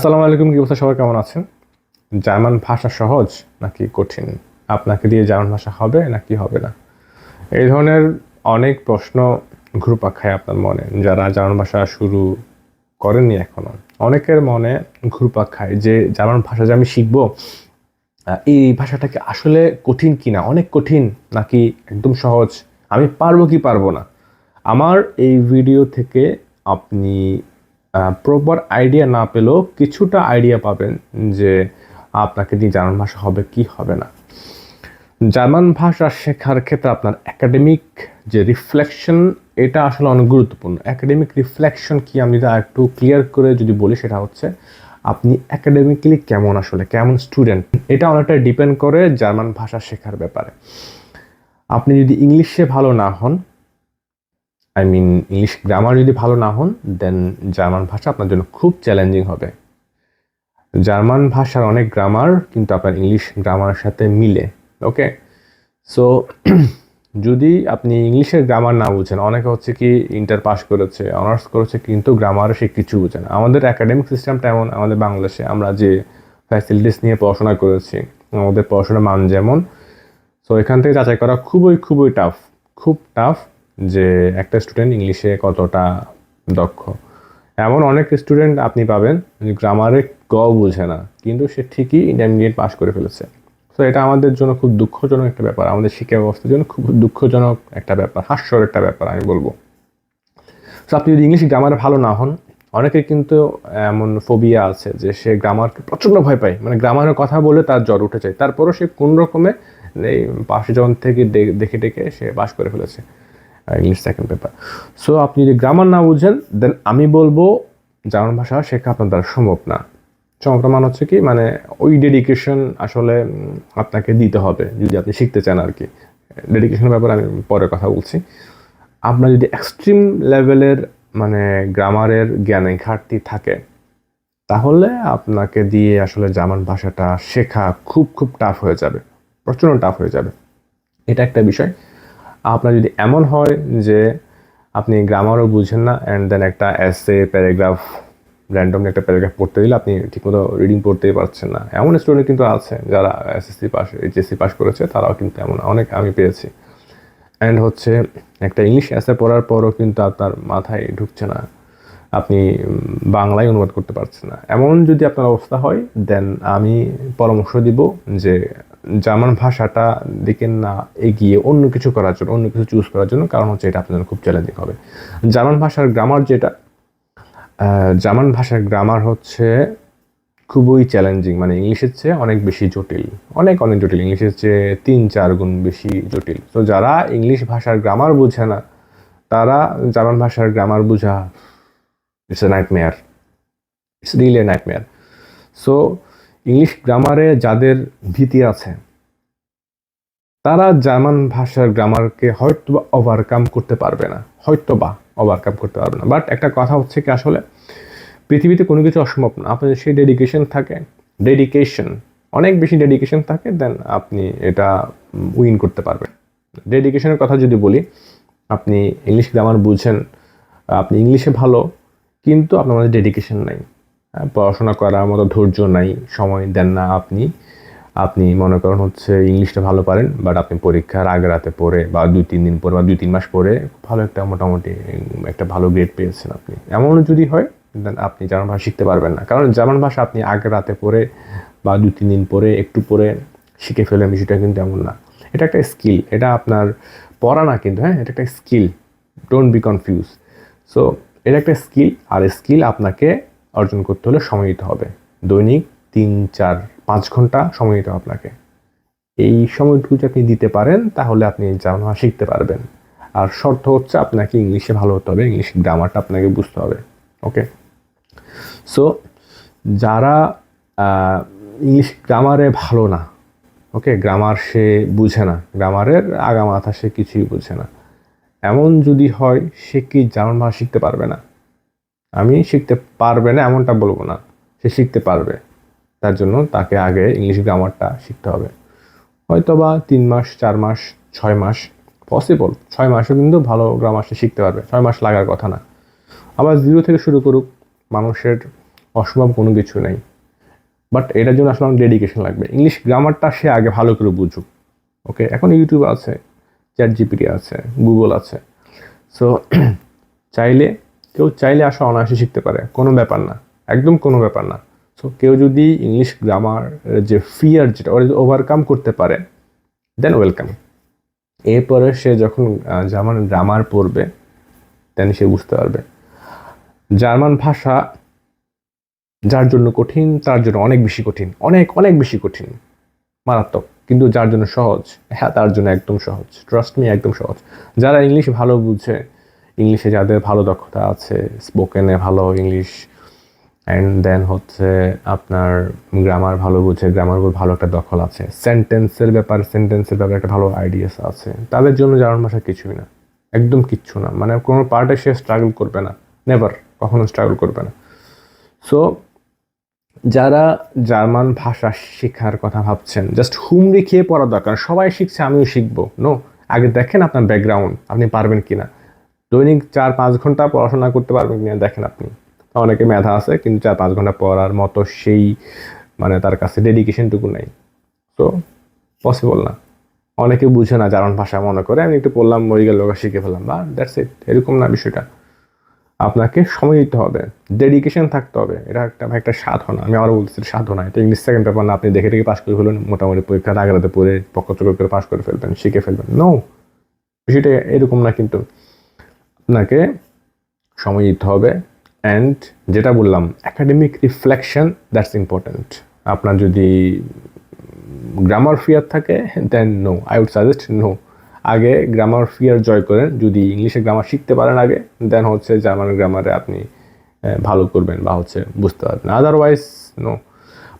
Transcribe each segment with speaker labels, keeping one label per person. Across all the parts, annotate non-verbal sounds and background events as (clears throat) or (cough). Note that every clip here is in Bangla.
Speaker 1: আসসালামু আলাইকুম, কি অবস্থা? সবাই কেমন আছেন? জার্মান ভাষা সহজ নাকি কঠিন? আপনাকে দিয়ে জার্মান ভাষা হবে নাকি হবে না? এই ধরনের অনেক প্রশ্ন ঘুরপাক খায় আপনার মনে, যারা জার্মান ভাষা শুরু করেননি এখনও। অনেকের মনে ঘুরপাক খায় যে, জার্মান ভাষা যে আমি শিখব এই ভাষাটাকে আসলে কঠিন কিনা? অনেক কঠিন নাকি একদম সহজ? আমি পারব কি পারব না? আমার এই ভিডিও থেকে আপনি প্রপার আইডিয়া না পেলেও কিছুটা আইডিয়া পাবেন যে আপনাকে দিয়ে জার্মান ভাষা হবে কি হবে না। জার্মান ভাষা শেখার ক্ষেত্রে আপনার একাডেমিক যে রিফ্লেকশন এটা আসলে অনেক গুরুত্বপূর্ণ। একাডেমিক রিফ্লেকশন কি আমি যদি একটু ক্লিয়ার করে যদি বলি, সেটা হচ্ছে আপনি একাডেমিক্যালি কেমন আসলে, কেমন স্টুডেন্ট এটা অনেকটা ডিপেন্ড করে জার্মান ভাষা শেখার ব্যাপারে। আপনি যদি ইংলিশে ভালো না হন আই মিন ইংলিশ গ্রামার যদি ভালো না হন দেন জার্মান ভাষা আপনার জন্য খুব চ্যালেঞ্জিং হবে। জার্মান ভাষার অনেক গ্রামার কিন্তু আপনার ইংলিশ গ্রামারের সাথে মিলে ওকে সো (clears throat) যদি আপনি ইংলিশের গ্রামার না বুঝেন, অনেকে হচ্ছে কি ইন্টার পাস করেছে অনার্স করেছে, কিন্তু গ্রামারে সে কিছু বুঝে না। আমাদের একাডেমিক সিস্টেমটা এমন, আমাদের বাংলাদেশে আমরা যে ফ্যাসিলিটিস নিয়ে পড়াশোনা করেছি, আমাদের পড়াশোনার মান যেমন সো এখান থেকে যাচাই করা খুবই খুবই টাফ খুব টাফ যে একটা স্টুডেন্ট ইংলিশে কতটা দক্ষ। এমন অনেক স্টুডেন্ট আপনি পাবেন গ্রামারে গ বুঝে না, কিন্তু সে ঠিকই ইন্টারমিডিয়েট পাস করে ফেলেছে। তো এটা আমাদের জন্য খুব দুঃখজনক একটা ব্যাপার, আমাদের শিক্ষা ব্যবস্থার জন্য খুব দুঃখজনক একটা ব্যাপার হাস্যর একটা ব্যাপার আমি বলব। তো আপনি যদি ইংলিশ গ্রামারে ভালো না হন, অনেকে কিন্তু এমন ফোবিয়া আছে যে সে গ্রামারকে প্রচণ্ড ভয় পায় মানে গ্রামারের কথা বলে তার জ্বর উঠে যায়। তারপরও সে কোন রকমে এই পাশে জন থেকে দেখে ডেকে সে পাস করে ফেলেছে। ইংলিশ সেকেন্ড পেপার সো আপনি যদি গ্রামার না বুঝেন দেন আমি বলব জার্মান ভাষা শেখা আপনার দ্বারা সম্ভব না। সম্ভব মানে হচ্ছে কি মানে ওই ডেডিকেশন আসলে আপনাকে দিতে হবে যদি আপনি শিখতে চান আর কি। ডেডিকেশনের ব্যাপারে আমি পরে কথা বলছি। আপনার যদি এক্সট্রিম লেভেলের মানে গ্রামারের জ্ঞানে ঘাটতি থাকে, তাহলে আপনাকে দিয়ে আসলে জার্মান ভাষাটা শেখা খুব খুব টাফ হয়ে যাবে। প্রচণ্ড টাফ হয়ে যাবে। এটা একটা বিষয়। আপনার যদি এমন হয় যে আপনি গ্রামারও বুঝেন না অ্যান্ড দেন একটা এসে প্যারাগ্রাফ র্যান্ডমলি একটা প্যারাগ্রাফ পড়তে দিলে আপনি ঠিকমতো রিডিং পড়তেই পারছেন না। এমন স্টুডেন্ট কিন্তু আছে যারা এসএসসি পাস এইচএসসি পাস করেছে, তারাও কিন্তু এমন। অনেক আমি পেয়েছি। অ্যান্ড হচ্ছে একটা ইংলিশ এসে পড়ার পরও কিন্তু আপনার মাথায় ঢুকছে না। আপনি বাংলায় অনুবাদ করতে পারছেন না। এমন যদি আপনার অবস্থা হয় দেন আমি পরামর্শ দিব যে জার্মান ভাষাটা দিকে না এগিয়ে অন্য কিছু করার জন্য, অন্য কিছু চুজ করার জন্য কারণ হচ্ছে এটা আপনার খুব চ্যালেঞ্জিং হবে। জার্মান ভাষার গ্রামার যেটা জার্মান ভাষার গ্রামার হচ্ছে খুবই চ্যালেঞ্জিং মানে ইংলিশের চেয়ে অনেক বেশি জটিল। অনেক অনেক জটিল। ইংলিশের চেয়ে তিন, চার গুণ বেশি জটিল। তো যারা ইংলিশ ভাষার গ্রামার বোঝে না, তারা জার্মান ভাষার গ্রামার বোঝা it's a nightmare it's a nightmare so English গ্রামারে যাদের ভীতি আছে, তারা জার্মান ভাষার গ্রামারকে হয়তো বা ওভারকাম করতে পারবে না হয়তো বা ওভারকাম করতে পারবে না। বাট একটা কথা হচ্ছে কি আসলে, পৃথিবীতে কোনো কিছু অসম্ভব না। আপনার সেই ডেডিকেশন থাকে ডেডিকেশন অনেক বেশি ডেডিকেশন থাকে দেন আপনি এটা উইন করতে পারবেন। ডেডিকেশনের কথা যদি বলি, আপনি ইংলিশ গ্রামার বুঝেন, আপনি ইংলিশে ভালো, কিন্তু আপনার মধ্যে ডেডিকেশন নাই। পড়াশোনা করার মতো ধৈর্য নাই, সময় দেন না আপনি। আপনি মনে করেন হচ্ছে ইংলিশটা ভালো পারেন বাট আপনি পরীক্ষার আগে রাতে পড়ে বা দুই, তিন দিন পরে বা দুই, তিন মাস পরে ভালো একটা মোটামুটি একটা ভালো গ্রেড পেয়েছেন আপনি। এমন যদি হয় দেন আপনি জার্মান ভাষা শিখতে পারবেন না। কারণ জার্মান ভাষা আপনি আগে রাতে পড়ে বা দুই, তিন দিন পরে একটু পরে শিখে ফেলেন বিষয়টা কিন্তু এমন না। এটা একটা স্কিল এটা আপনার পড়া না কিন্তু হ্যাঁ এটা একটা skill don't be confuse so এটা একটা স্কিল আর স্কিল আপনাকে অর্জন করতে হলে সময় দিতে হবে। দৈনিক তিন, চার, পাঁচ ঘণ্টা সময় দিতে হবে আপনাকে। এই সময়টুকু যদি আপনি দিতে পারেন, তাহলে আপনি জার্মান শিখতে পারবেন। আর শর্ত হচ্ছে আপনাকে ইংলিশে ভালো হতে হবে, ইংলিশ গ্রামারটা আপনাকে বুঝতে হবে। ওকে? সো যারা ইংলিশ গ্রামারে ভালো না, ওকে? গ্রামার সে বুঝে না, গ্রামারের আগা মাথা সে কিছুই বুঝে না। এমন যদি হয়, সে কি জার্মান ভাষা শিখতে পারবে না? আমি শিখতে পারবে না, এমনটা বলব না। সে শিখতে পারবে। তার জন্য তাকে আগে ইংলিশ গ্রামারটা শিখতে হবে। হয়তো বা তিন মাস, চার মাস, ছয় মাস পসিবল ছয় মাসও কিন্তু ভালো গ্রামার সে শিখতে পারবে। ছয় মাস লাগার কথা না। আবার জিরো থেকে শুরু করুক, মানুষের অসম্ভব কোনো কিছু নেই। বাট এটার জন্য আসলে ডেডিকেশন লাগবে। ইংলিশ গ্রামারটা সে আগে ভালো করে বুঝুক। ওকে এখন ইউটিউব আছে চ্যাট জিপিটি আছে গুগল আছে। সো (clears throat) চাইলে কেউ চাইলে আসলে অনায়াসে শিখতে পারে। কোনো ব্যাপার না। একদম কোনো ব্যাপার না। সো কেউ যদি ইংলিশ গ্রামার যে ফিয়ার যেটা, ওরা যদি ওভারকাম করতে পারে দেন ওয়েলকাম এরপরে সে যখন জার্মান গ্রামার পড়বে দেন সে বুঝতে পারবে। জার্মান ভাষা যার জন্য কঠিন, তার জন্য অনেক বেশি কঠিন। অনেক অনেক বেশি কঠিন। মারাত্মক। কিন্তু যার জন্য সহজ হ্যাঁ তার জন্য একদম সহজ। ট্রাস্ট মি একদম সহজ। যারা ইংলিশ ভালো বুঝে ইংলিশে যাদের ভালো দক্ষতা আছে স্পোকেনে ভালো ইংলিশ অ্যান্ড দেন হচ্ছে আপনার গ্রামার ভালো বুঝে গ্রামার উপর ভালো একটা দখল আছে। সেন্টেন্সের ব্যাপার সেন্টেন্সের ব্যাপারে একটা ভালো আইডিয়াস আছে। তাদের জন্য জার্মান ভাষা কিছুই না। একদম কিচ্ছু না। মানে কোনো পার্টে সে স্ট্রাগল করবে না। নেভার কখনো স্ট্রাগল করবে না। সো যারা জার্মান ভাষা শেখার কথা ভাবছেন জাস্ট হুমড়ি খেয়ে পড়া দরকার। সবাই শিখছে, আমিও শিখব। নো আগে দেখেন আপনার ব্যাকগ্রাউন্ড আপনি পারবেন কিনা। দৈনিক চার পাঁচ ঘণ্টা পড়াশোনা করতে পারবেন কিনা দেখেন আপনি। অনেকে মেধা আছে, কিন্তু চার পাঁচ ঘণ্টা পড়ার মতো সেই মানে তার কাছে ডেডিকেশনটুকু নাই। তো পসিবল না। অনেকে বুঝে না জার্মান ভাষা মনে করে, আমি একটু পড়লাম, মরে গেল শিখে ফেললাম। বা দ্যাটস ইট এরকম না বিষয়টা। আপনাকে সময় দিতে হবে ডেডিকেশন থাকতে হবে। এটা একটা একটা সাধনা, আমি আবার বলতেছি সাধনা। এটা ইংলিশ সেকেন্ড পেপার না, আপনি দেখে দেখে পাশ করে ফেলবেন মোটামুটি পরীক্ষার আগ্রাতে পড়ে পক্ষচক্র করে পাশ করে ফেলবেন, শিখে ফেলবেন। নো বিষয়টা এরকম না কিন্তু। আপনাকে সময় দিতে হবে অ্যান্ড যেটা বললাম একাডেমিক রিফ্লেকশন দ্যাটস ইম্পর্ট্যান্ট আপনার যদি গ্রামার ফিয়ার থাকে then no I would suggest no আগে গ্রামার ফিয়ার জয় করেন, যদি ইংলিশে গ্রামার শিখতে পারেন আগে দেন হচ্ছে জার্মান গ্রামারে আপনি ভালো করবেন বা হচ্ছে বুঝতে পারবেন। আদারওয়াইজ নো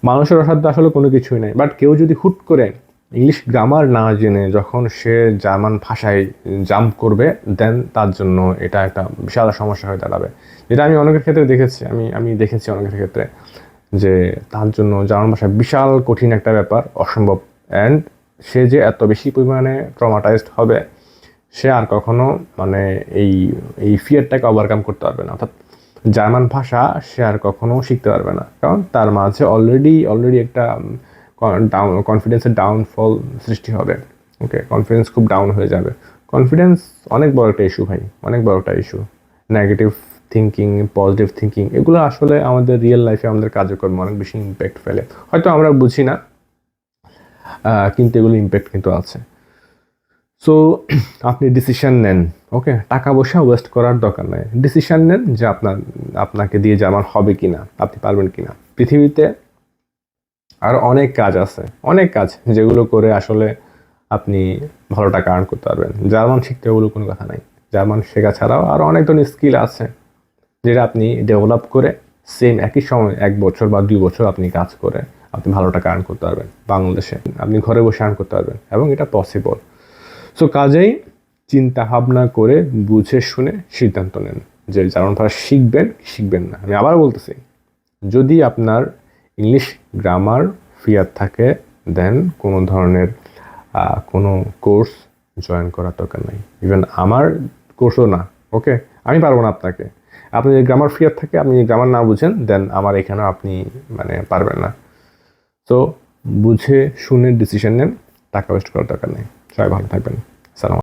Speaker 1: মানুষের অসাধ্য আসলে কোনো কিছুই নেই। বাট কেউ যদি হুট করে ইংলিশ গ্রামার না জেনে যখন সে জার্মান ভাষায় জাম্প করবে দেন তার জন্য এটা একটা বিশাল সমস্যা হয়ে দাঁড়াবে। যেটা আমি অনেকের ক্ষেত্রে দেখেছি, আমি আমি দেখেছি অনেকের ক্ষেত্রে, যে তার জন্য জার্মান ভাষা বিশাল কঠিন একটা ব্যাপার, অসম্ভব। অ্যান্ড সে যে এত বেশি পরিমাণে ট্রমাটাইজড হবে, সে আর কখনো মানে এই এই ফিয়ারটাকে ওভারকাম করতে পারবে না। অর্থাৎ জার্মান ভাষা সে আর কখনো শিখতে পারবে না। কারণ তার মাঝে অলরেডি অলরেডি একটা ডাউন কনফিডেন্সের ডাউনফল সৃষ্টি হবে। ওকে কনফিডেন্স খুব ডাউন হয়ে যাবে। কনফিডেন্স অনেক বড় একটা ইস্যু ভাই, অনেক বড় একটা issue negative thinking positive thinking এগুলো আসলে আমাদের রিয়েল লাইফে আমাদের কার্যক্রমে অনেক বেশি ইম্প্যাক্ট ফেলে। হয়তো আমরা বুঝি না কিন্তু এগুলো ইম্প্যাক্ট কিন্তু আছে। সো আপনি ডিসিশন নেন ওকে টাকা পয়সা ওয়েস্ট করার দরকার নাই। ডিসিশন নেন যে আপনার, আপনাকে দিয়ে যে আমার হবে কি না আপনি পারবেন কি না পৃথিবীতে আর অনেক কাজ আছে, অনেক কাজ যেগুলো করে আসলে আপনি ভালো টাকা আর্ন করতে পারবেন। জার্মান শিখতে ওগুলো কোনো কথা নাই। জার্মান শেখা ছাড়াও আরও অনেক ধরনের স্কিল আছে, যেটা আপনি ডেভেলপ করে সেম একই সময় এক বছর বা দুই বছর আপনি কাজ করে আপনি ভালো টাকা আর্ন করতে পারবেন বাংলাদেশে। আপনি ঘরে বসে আর্ন করতে পারবেন এবং এটা পসিবল সো কাজেই চিন্তা ভাবনা করে বুঝে শুনে সিদ্ধান্ত নেন যে জার্মান ভাষা শিখবেন শিখবেন না। আমি আবার বলতেছি, যদি আপনার ইংলিশ গ্রামার ফিয়ার থাকে দেন কোনো ধরনের কোনো কোর্স জয়েন করার দরকার নাই। ইভেন আমার কোর্সও না ওকে আমি পারব না আপনাকে। আপনি যদি গ্রামার ফিয়ার থাকে, আপনি গ্রামার না বুঝেন দেন আমার এখানেও আপনি মানে পারবেন না। তো বুঝে, শুনে ডিসিশন নেন, টাকা ওয়েস্ট করার দরকার নেই। সবাই ভালো থাকবেন। সালাম